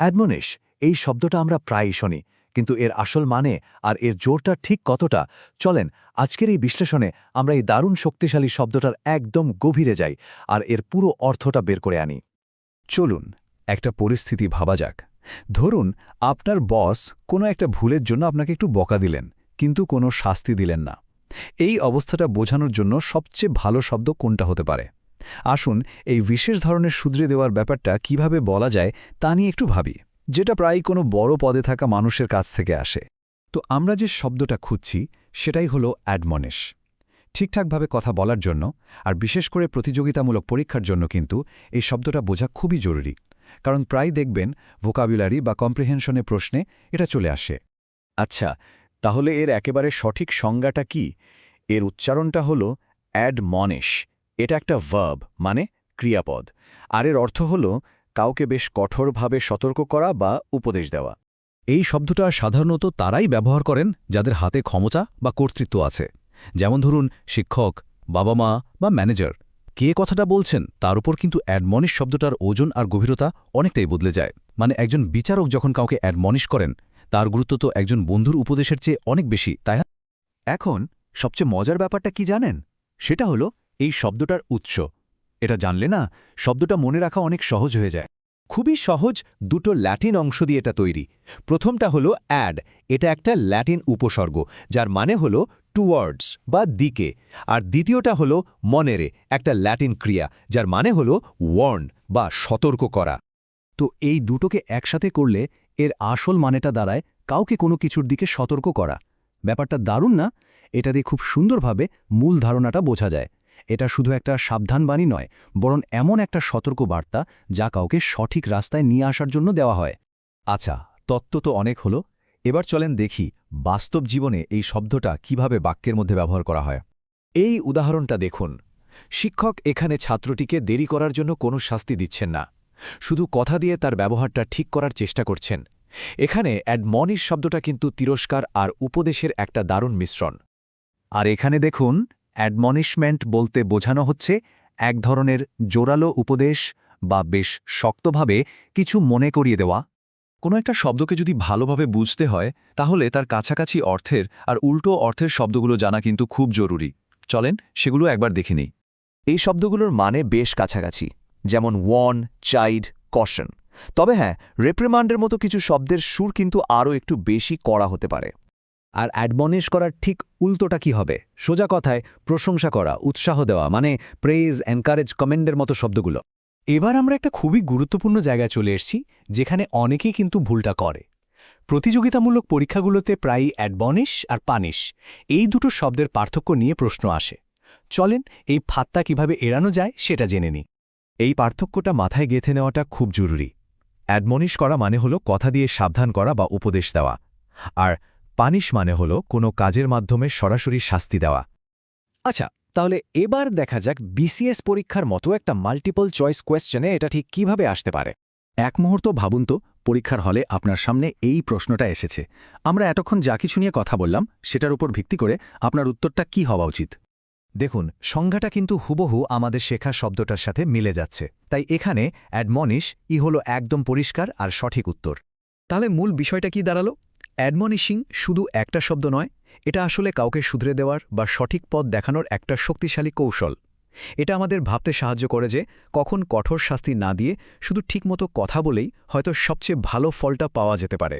Admonish, এই শব্দটা আমরা প্রায়ই শুনি, কিন্তু এর আসল মানে আর এর জোরটা ঠিক কতটা? চলেন, আজকের এই বিশ্লেষণে আমরা এই দারুণ শক্তিশালী শব্দটার একদম গভীরে যাই আর এর পুরো অর্থটা বের করে আনি। চলুন, একটা পরিস্থিতি ভাবা যাক। ধরুন, আপনার বস কোনো একটা ভুলের জন্য আপনাকে একটু বকা দিলেন, কিন্তু কোনো শাস্তি দিলেন না। এই অবস্থাটা বোঝানোর জন্য সবচেয়ে ভালো শব্দ কোনটা হতে পারে? আসুন এই বিশেষ ধরনের শুধরে দেওয়ার ব্যাপারটা কীভাবে বলা যায় তা নিয়ে একটু ভাবি, যেটা প্রায় কোনো বড় পদে থাকা মানুষের কাছ থেকে আসে। তো আমরা যে শব্দটা খুঁজছি, সেটাই হলো অ্যাডমনিশ। ঠিকঠাকভাবে কথা বলার জন্য আর বিশেষ করে প্রতিযোগিতামূলক পরীক্ষার জন্য কিন্তু এই শব্দটা বোঝা খুবই জরুরি, কারণ প্রায় দেখবেন ভোকাবুলারি বা কম্প্রিহেনশনে প্রশ্নে এটা চলে আসে। আচ্ছা তাহলে এর একেবারে সঠিক সংজ্ঞাটা কি? এর উচ্চারণটা হল অ্যাডমনিশ। এটা একটা ভার্ব মানে ক্রিয়াপদ। আর এর অর্থ হল কাউকে বেশ কঠোরভাবে সতর্ক করা বা উপদেশ দেওয়া। এই শব্দটা সাধারণত তারাই ব্যবহার করেন যাদের হাতে ক্ষমতা বা কর্তৃত্ব আছে। যেমন ধরুন, শিক্ষক বাবা মা বা ম্যানেজার কে কথাটা বলছেন, তার উপর কিন্তু অ্যাডমনিশ শব্দটার ওজন আর গভীরতা অনেকটাই বদলে যায়। মানে একজন বিচারক যখন কাউকে অ্যাডমনিশ করেন, তার গুরুত্ব তো একজন বন্ধুর উপদেশের চেয়ে অনেক বেশি, তাই এখন সবচেয়ে মজার ব্যাপারটা কি জানেন? সেটা হলো এই শব্দটার উৎস। এটা জানলে না, শব্দটা মনে রাখা অনেক সহজ হয়ে যায়। খুবই সহজ দুটো ল্যাটিন অংশ দিয়ে এটা তৈরি। প্রথমটা হলো অ্যাড এটা একটা ল্যাটিন উপসর্গ, যার মানে হলো টুয়ার্ডস বা দিকে। আর দ্বিতীয়টা হলো মনেরে, একটা ল্যাটিন ক্রিয়া, যার মানে হলো ওয়ার্ন বা সতর্ক করা। তো এই দুটোকে একসাথে করলে এর আসল মানেটা দাঁড়ায় কাউকে কোনো কিছুর দিকে সতর্ক করা। ব্যাপারটা দারুণ না? এটা দিয়ে খুব সুন্দরভাবে মূল ধারণাটা বোঝা যায়। এটা শুধু একটা সাবধানবাণী নয়, বরং এমন একটা সতর্ক বার্তা যা কাউকে সঠিক রাস্তায় নিয়ে আসার জন্য দেওয়া হয়। আচ্ছা তত্ত্ব তো অনেক হলো। এবার চলেন দেখি বাস্তব জীবনে এই শব্দটা কীভাবে বাক্যের মধ্যে ব্যবহার করা হয়। এই উদাহরণটা দেখুন। শিক্ষক এখানে ছাত্রটিকে দেরি করার জন্য কোনো শাস্তি দিচ্ছেন না। শুধু কথা দিয়ে তার ব্যবহারটা ঠিক করার চেষ্টা করছেন। এখানে অ্যাডমনিশ শব্দটা কিন্তু তিরস্কার আর উপদেশের একটা দারুণ মিশ্রণ। আর এখানে দেখুন অ্যাডমনিশমেন্ট বলতে বোঝানো হচ্ছে এক ধরনের জোরালো উপদেশ বা বেশ শক্তভাবে কিছু মনে করিয়ে দেওয়া। কোনো একটা শব্দকে যদি ভালোভাবে বুঝতে হয়, তাহলে তার কাছাকাছি অর্থের আর উল্টো অর্থের শব্দগুলো জানা কিন্তু খুব জরুরি। চলেন সেগুলো একবার দেখে নিই। এই শব্দগুলোর মানে বেশ কাছাকাছি, যেমন ওয়ান চাইড কশন তবে হ্যাঁ রেপ্রিমান্ডের মতো কিছু শব্দের সুর কিন্তু আরও একটু বেশি করা হতে পারে। আর অ্যাডমনিশ করার ঠিক উল্টোটা কি হবে? সোজা কথায়, প্রশংসা করা, উৎসাহ দেওয়া মানে প্রেজ এনকারেজ কমেন্ডের মতো শব্দগুলো। এবার আমরা একটা খুবই গুরুত্বপূর্ণ জায়গায় চলে এসেছি, যেখানে অনেকেই কিন্তু ভুলটা করে। প্রতিযোগিতামূলক পরীক্ষাগুলোতে প্রায়ই অ্যাডবনিশ আর পানিশ এই দুটো শব্দের পার্থক্য নিয়ে প্রশ্ন আসে। চলেন, এই ফাত্তা কীভাবে এড়ানো যায় সেটা জেনে নিই। এই পার্থক্যটা মাথায় গেঁথে নেওয়াটা খুব জরুরি। অ্যাডমনিশ করা মানে হলো কথা দিয়ে সাবধান করা বা উপদেশ দেওয়া। আর পানিশ মানে হল কোনো কাজের মাধ্যমে সরাসরি শাস্তি দেওয়া। আচ্ছা তাহলে এবার দেখা যাক বিসিএস পরীক্ষার মতো একটা মাল্টিপল চয়েস কোয়েশ্চেনে এটা ঠিক কীভাবে আসতে পারে। এক মুহূর্ত ভাবুন তো, পরীক্ষার হলে আপনার সামনে এই প্রশ্নটা এসেছে। আমরা এতক্ষণ যা কিছু নিয়ে কথা বললাম, সেটার উপর ভিত্তি করে আপনার উত্তরটা কি হওয়া উচিত? দেখুন, সংজ্ঞাটা কিন্তু হুবহু আমাদের শেখা শব্দটার সাথে মিলে যাচ্ছে। তাই এখানে অ্যাডমনিশ ই হলো একদম পরিষ্কার আর সঠিক উত্তর। তাহলে মূল বিষয়টা কি দাঁড়াল? অ্যাডমনিশিং শুধু একটা শব্দ নয়, এটা আসলে কাউকে শুধরে দেওয়ার বা সঠিক পথ দেখানোর একটা শক্তিশালী কৌশল। এটা আমাদের ভাবতে সাহায্য করে যে কখন কঠোর শাস্তি না দিয়ে শুধু ঠিকমতো কথা বলেই হয়তো সবচেয়ে ভালো ফলটা পাওয়া যেতে পারে।